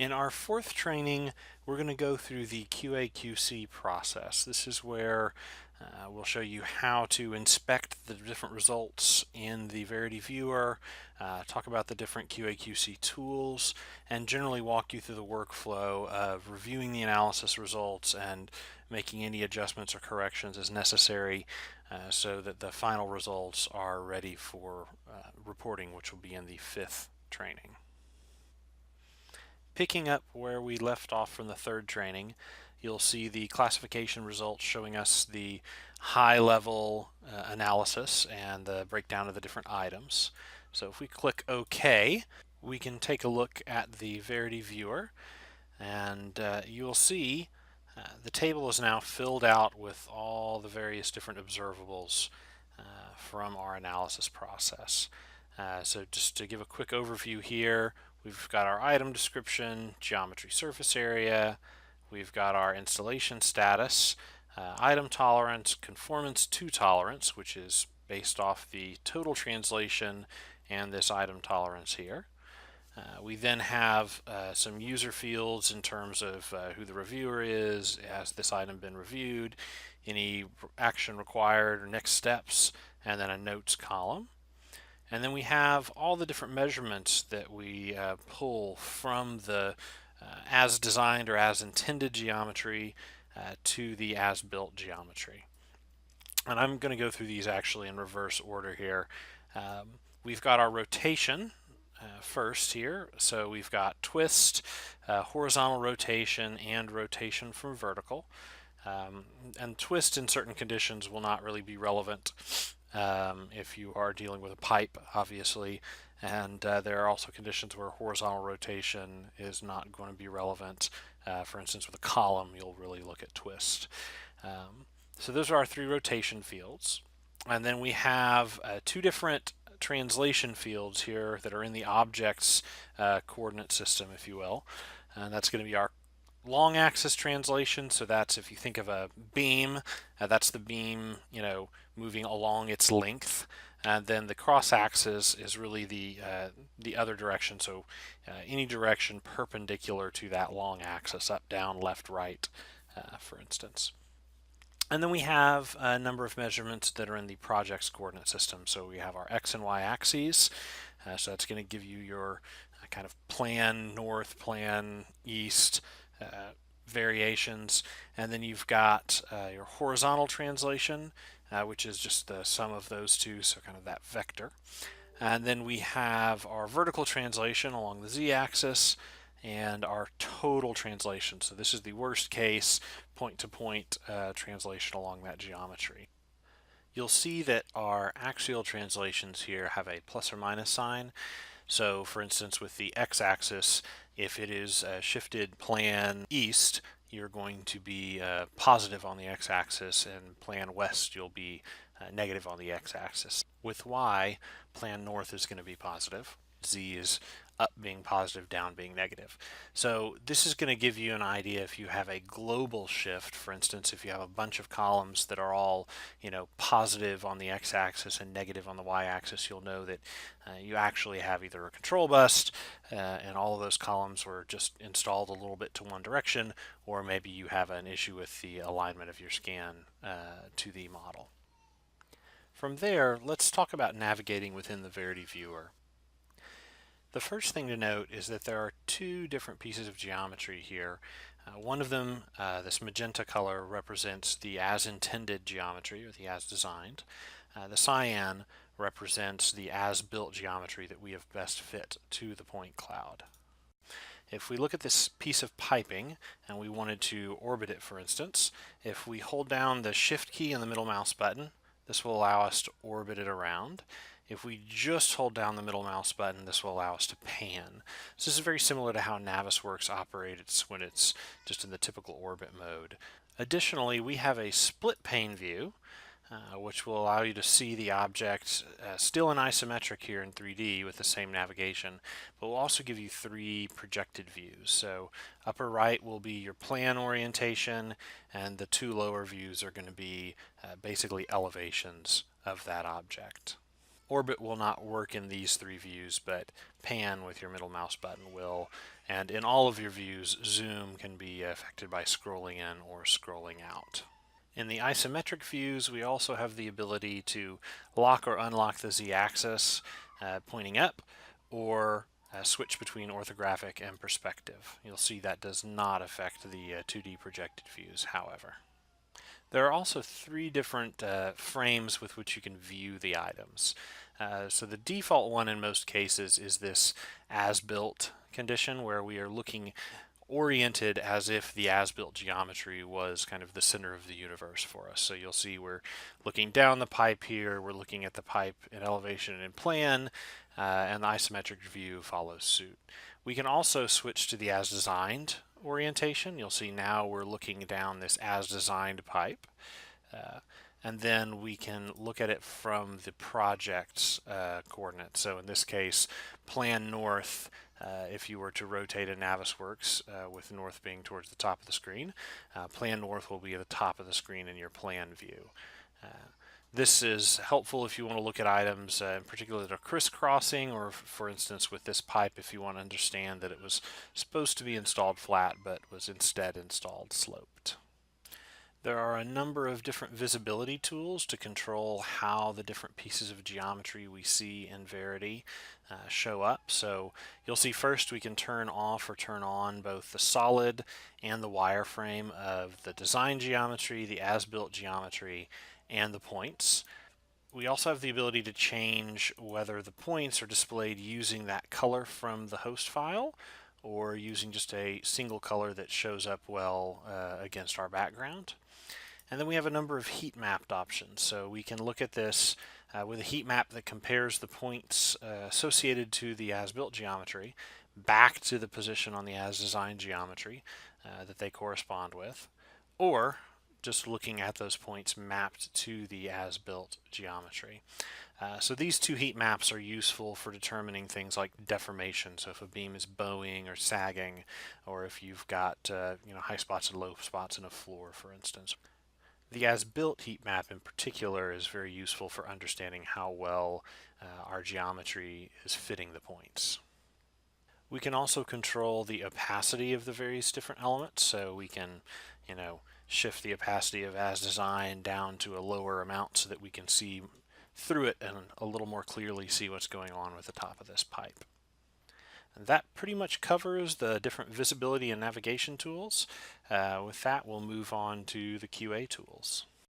In our fourth training, we're going to go through the QA/QC process. This is where uh, we'll show you how to inspect the different results in the Verity Viewer, uh, talk about the different QA/QC tools, and generally walk you through the workflow of reviewing the analysis results and making any adjustments or corrections as necessary uh, so that the final results are ready for uh, reporting, which will be in the fifth training. Picking up where we left off from the third training, you'll see the classification results showing us the high level uh, analysis and the breakdown of the different items. So if we click OK, we can take a look at the Verity viewer and uh, you'll see uh, the table is now filled out with all the various different observables uh, from our analysis process. Uh, so just to give a quick overview here, We've got our item description, geometry surface area, we've got our installation status, uh, item tolerance, conformance to tolerance, which is based off the total translation and this item tolerance here. Uh, we then have uh, some user fields in terms of uh, who the reviewer is, has this item been reviewed, any action required or next steps, and then a notes column. And then we have all the different measurements that we uh, pull from the uh, as designed or as intended geometry uh, to the as built geometry. And I'm going to go through these actually in reverse order here. Um, we've got our rotation uh, first here. So we've got twist, uh, horizontal rotation, and rotation from vertical. Um, and twist in certain conditions will not really be relevant um, if you are dealing with a pipe, obviously. And uh, there are also conditions where horizontal rotation is not going to be relevant. Uh, for instance, with a column, you'll really look at twist. Um, so those are our three rotation fields. And then we have uh, two different translation fields here that are in the object's uh, coordinate system, if you will. And that's going to be our long axis translation so that's if you think of a beam uh, that's the beam you know moving along its length. And then the cross axis is really the uh, the other direction. So uh, any direction perpendicular to that long axis up down left right uh, for instance. And then we have a number of measurements that are in the project's coordinate system. So we have our x and y axes. Uh, so that's going to give you your uh, kind of plan north plan east uh, variations. And then you've got uh, your horizontal translation, uh, which is just the sum of those two, so kind of that vector. And then we have our vertical translation along the z-axis and our total translation. So this is the worst case point-to-point -point, uh, translation along that geometry. You'll see that our axial translations here have a plus or minus sign. So for instance, with the x-axis, if it is shifted plan east, you're going to be uh, positive on the x-axis and plan west you'll be uh, negative on the x-axis. With y, plan north is going to be positive. Z is up being positive, down being negative. So this is going to give you an idea if you have a global shift, for instance, if you have a bunch of columns that are all, you know, positive on the x-axis and negative on the y-axis, you'll know that uh, you actually have either a control bust uh, and all of those columns were just installed a little bit to one direction, or maybe you have an issue with the alignment of your scan uh, to the model. From there, let's talk about navigating within the Verity viewer. The first thing to note is that there are two different pieces of geometry here. Uh, one of them, uh, this magenta color, represents the as intended geometry or the as designed. Uh, the cyan represents the as built geometry that we have best fit to the point cloud. If we look at this piece of piping and we wanted to orbit it for instance, if we hold down the shift key and the middle mouse button, this will allow us to orbit it around. If we just hold down the middle mouse button, this will allow us to pan. So this is very similar to how Navisworks operates when it's just in the typical orbit mode. Additionally, we have a split pane view, uh, which will allow you to see the object uh, still in isometric here in 3D with the same navigation, but will also give you three projected views. So upper right will be your plan orientation, and the two lower views are going to be uh, basically elevations of that object. Orbit will not work in these three views, but pan with your middle mouse button will. And in all of your views, zoom can be affected by scrolling in or scrolling out. In the isometric views, we also have the ability to lock or unlock the z-axis uh, pointing up, or uh, switch between orthographic and perspective. You'll see that does not affect the uh, 2D projected views, however. There are also three different uh, frames with which you can view the items. Uh, so the default one in most cases is this as-built condition where we are looking oriented as if the as-built geometry was kind of the center of the universe for us. So you'll see we're looking down the pipe here, we're looking at the pipe in elevation and in plan, uh, and the isometric view follows suit. We can also switch to the as designed orientation. You'll see now we're looking down this as designed pipe. Uh, and then we can look at it from the project's uh, coordinates. So in this case, plan north, uh, if you were to rotate a Navisworks uh, with north being towards the top of the screen, uh, plan north will be at the top of the screen in your plan view. Uh, this is helpful if you want to look at items, uh, in particular that are crisscrossing, or for instance with this pipe, if you want to understand that it was supposed to be installed flat, but was instead installed sloped. There are a number of different visibility tools to control how the different pieces of geometry we see in Verity uh, show up. So you'll see first we can turn off or turn on both the solid and the wireframe of the design geometry, the as-built geometry, and the points. We also have the ability to change whether the points are displayed using that color from the host file or using just a single color that shows up well uh, against our background. And then we have a number of heat mapped options. So we can look at this uh, with a heat map that compares the points uh, associated to the as-built geometry back to the position on the as-designed geometry uh, that they correspond with. Or just looking at those points mapped to the as-built geometry. Uh, so these two heat maps are useful for determining things like deformation. So if a beam is bowing or sagging, or if you've got uh, you know high spots and low spots in a floor, for instance. The as-built heat map in particular is very useful for understanding how well uh, our geometry is fitting the points. We can also control the opacity of the various different elements, so we can, you know, shift the opacity of as designed down to a lower amount so that we can see through it and a little more clearly see what's going on with the top of this pipe. And that pretty much covers the different visibility and navigation tools. Uh, with that, we'll move on to the QA tools.